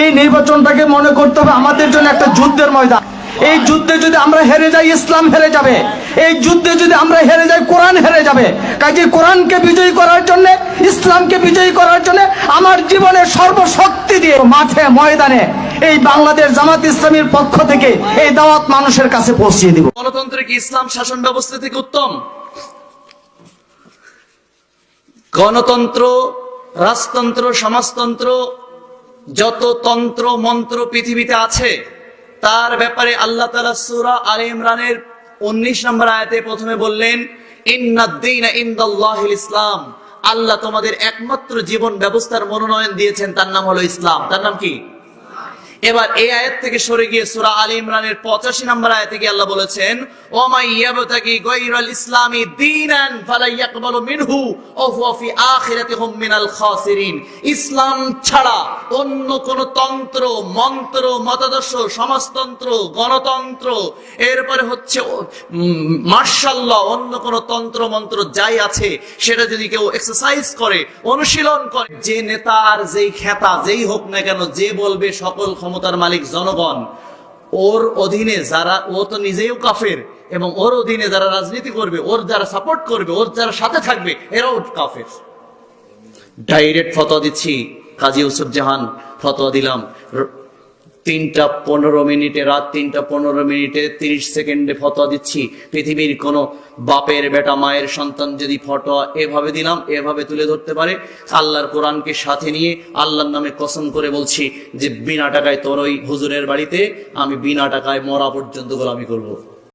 এই নির্বাচনটাকে মনে করতে হবে আমাদের জন্য একটা যুদ্ধের ময়দান। এই যুদ্ধে যদি আমরা হেরে যাই, ইসলাম হেরে যাবে। এই যুদ্ধে যদি আমরা হেরে যাই, কোরআন হেরে যাবে। কাজে কোরআনকে বিজয়ী করার জন্য, ইসলামকে বিজয়ী করার জন্য আমার জীবনের সর্বশক্তি দিয়ে মাঠে, ময়দানে এই বাংলাদেশ জামাত ইসলামীর পক্ষ থেকে এই দাওয়াত মানুষের কাছে পৌঁছিয়ে দিব। গণতন্ত্র কি ইসলাম শাসন ব্যবস্থা থেকে উত্তম? গণতন্ত্র, রাজতন্ত্র, সমাজতন্ত্র যত তন্ত্র, মন্ত্র পৃথিবীতে আছে, তার ব্যাপারে আল্লাহ তালা সুরা আল ইমরানের উনিশ নম্বর আয়াতে প্রথমে বললেন ইসলাম। আল্লাহ তোমাদের একমাত্র জীবন ব্যবস্থার মনোনয়ন দিয়েছেন, তার নাম হলো ইসলাম। তার নাম কি? এবার এই আয়াত থেকে সরে গিয়ে সূরা আলী ইমরানের 85 নম্বর আয়াত থেকে আল্লাহ বলেছেন ইসলামি দীনান ফালা ইয়াকবালু মিনহু আখিরাতিহুম মিনাল খাসিরিন। ইসলাম ছাড়া অন্য কোন তন্ত্র, মন্ত্র, মতাদর্শ, সমাজতন্ত্র, গণতন্ত্র, এরপরে হচ্ছে মার্শাল্লাহ অন্য কোন তন্ত্র, মন্ত্র যাই আছে, সেটা যদি কেউ এক্সারসাইজ করে, অনুশীলন করে, যে নেতা আর যেই খেতা, যেই হোক না কেন, যে বলবে সকল ক্ষমতার মালিক জনগণ। ওর অধীনে যারা, ও তো নিজেও কাফের, এবং ওর অধীনে যারা রাজনীতি করবে, ওর যারা সাপোর্ট করবে, ওর যারা সাথে থাকবে, এরাও কাফের। ডাইরেক্ট ফতোয়া দিচ্ছি, কাজী ইউসুফ জাহান ফতোয়া দিলাম। তিনটা পনেরো মিনিটে, রাত তিনটা পনেরো মিনিটে তিরিশ সেকেন্ডে ফতোয়া দিচ্ছি পৃথিবীর কোনো বাপের বেটা, মায়ের সন্তান যদি ফটোয়া এভাবে দিলাম, এভাবে তুলে ধরতে পারে, আল্লাহর কোরআনকে সাথে নিয়ে আল্লাহর নামে কসম করে বলছি যে বিনা টাকায় তোর ওই হুজুরের বাড়িতে আমি বিনা টাকায় মরা পর্যন্ত গোলামি করব।